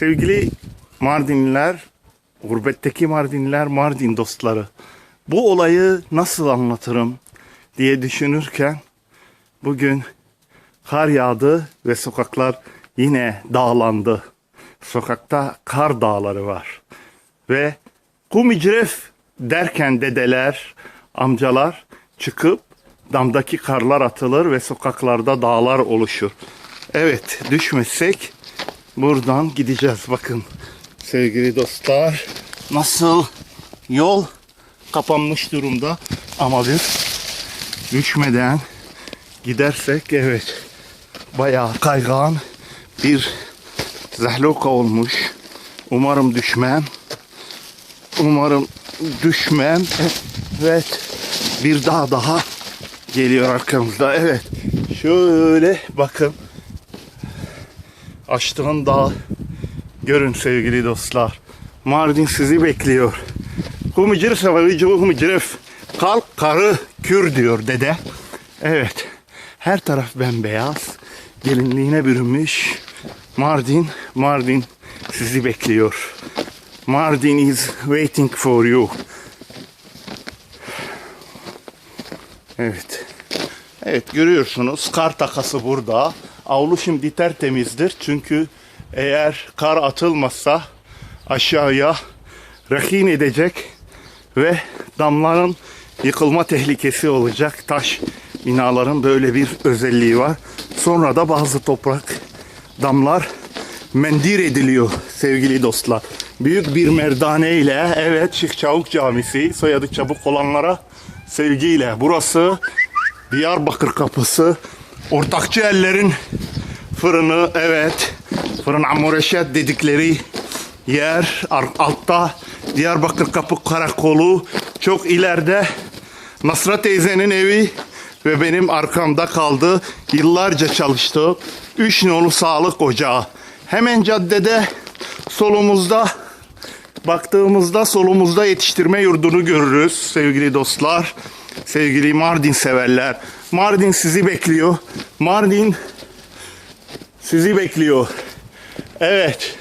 Sevgili Mardinliler, gurbetteki Mardinliler, Mardin dostları. Bu olayı nasıl anlatırım diye düşünürken bugün kar yağdı ve sokaklar yine dağlandı. Sokakta kar dağları var. Ve kum icref derken dedeler, amcalar çıkıp damdaki karlar atılır ve sokaklarda dağlar oluşur. Evet düşmezsek buradan gideceğiz. Bakın sevgili dostlar nasıl yol kapanmış durumda ama biz düşmeden gidersek evet bayağı kaygan bir zahloka olmuş. Umarım düşmem. Umarım düşmem. Evet. Bir dağ daha geliyor arkamızda. Evet. Şöyle bakın. Açtığın dağ. Görün sevgili dostlar. Mardin sizi bekliyor. Kumicir sevavici kumicirif. Kalk karı kür diyor dede. Evet. Her taraf bembeyaz. Gelinliğine bürünmüş. Mardin, Mardin sizi bekliyor. Mardin is waiting for you. Evet. Evet görüyorsunuz kar takası burada. Avlu şimdi tertemizdir. Çünkü eğer kar atılmazsa aşağıya rehin edecek ve damların yıkılma tehlikesi olacak. Taş binaların böyle bir özelliği var. Sonra da bazı toprak damlar mendir ediliyor sevgili dostlar. Büyük bir merdane ile evet Şık Çavuk Camisi soyadı çabuk olanlara sevgiyle. Burası Diyarbakır kapısı. Ortakçı ellerin fırını evet. Fırın Amoreşet dedikleri yer altta Diyarbakır Kapı Karakolu çok ileride Nasra teyzenin evi ve benim arkamda kaldı. Yıllarca çalıştı. Üç nolu sağlık ocağı. Hemen caddede solumuzda baktığımızda solumuzda yetiştirme yurdunu görürüz sevgili dostlar. Sevgili Mardin severler. Mardin sizi bekliyor. Mardin sizi bekliyor. Evet.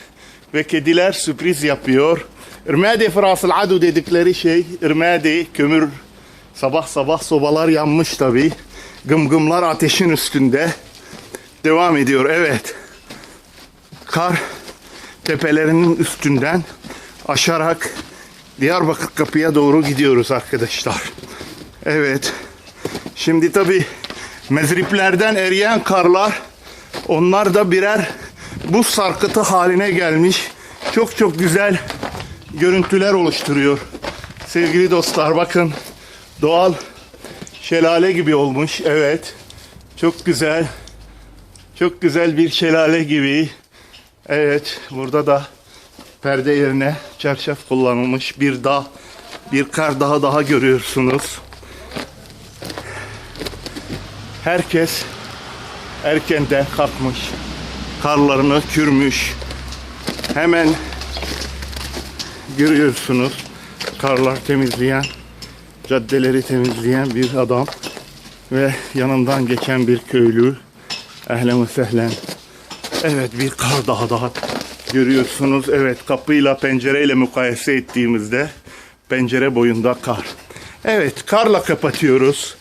Ve kediler sürpriz yapıyor. İrmadi Frasıl Adu dedikleri şey İrmadi kömür sabah sabah sobalar yanmış tabi. Gımgımlar ateşin üstünde. Devam ediyor evet. Kar tepelerinin üstünden aşarak Diyarbakır kapıya doğru gidiyoruz arkadaşlar. Evet. Şimdi tabi mezriplerden eriyen karlar onlar da birer buz sarkıtı haline gelmiş. Çok çok güzel görüntüler oluşturuyor. Sevgili dostlar bakın doğal şelale gibi olmuş. Evet. Çok güzel. Çok güzel bir şelale gibi. Evet, burada da perde yerine çarşaf kullanılmış bir dağ, bir kar dağı daha görüyorsunuz. Herkes erkenden kalkmış, karlarını kürmüş. Hemen görüyorsunuz karlar temizleyen, caddeleri temizleyen bir adam ve yanından geçen bir köylü. Ehlen ve sehlen. Evet bir kar daha daha görüyorsunuz. Evet kapıyla pencereyle mukayese ettiğimizde pencere boyunda kar. Evet karla kapatıyoruz.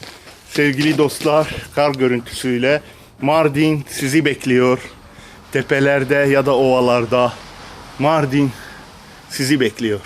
Sevgili dostlar kar görüntüsüyle Mardin sizi bekliyor. Tepelerde ya da ovalarda Mardin sizi bekliyor.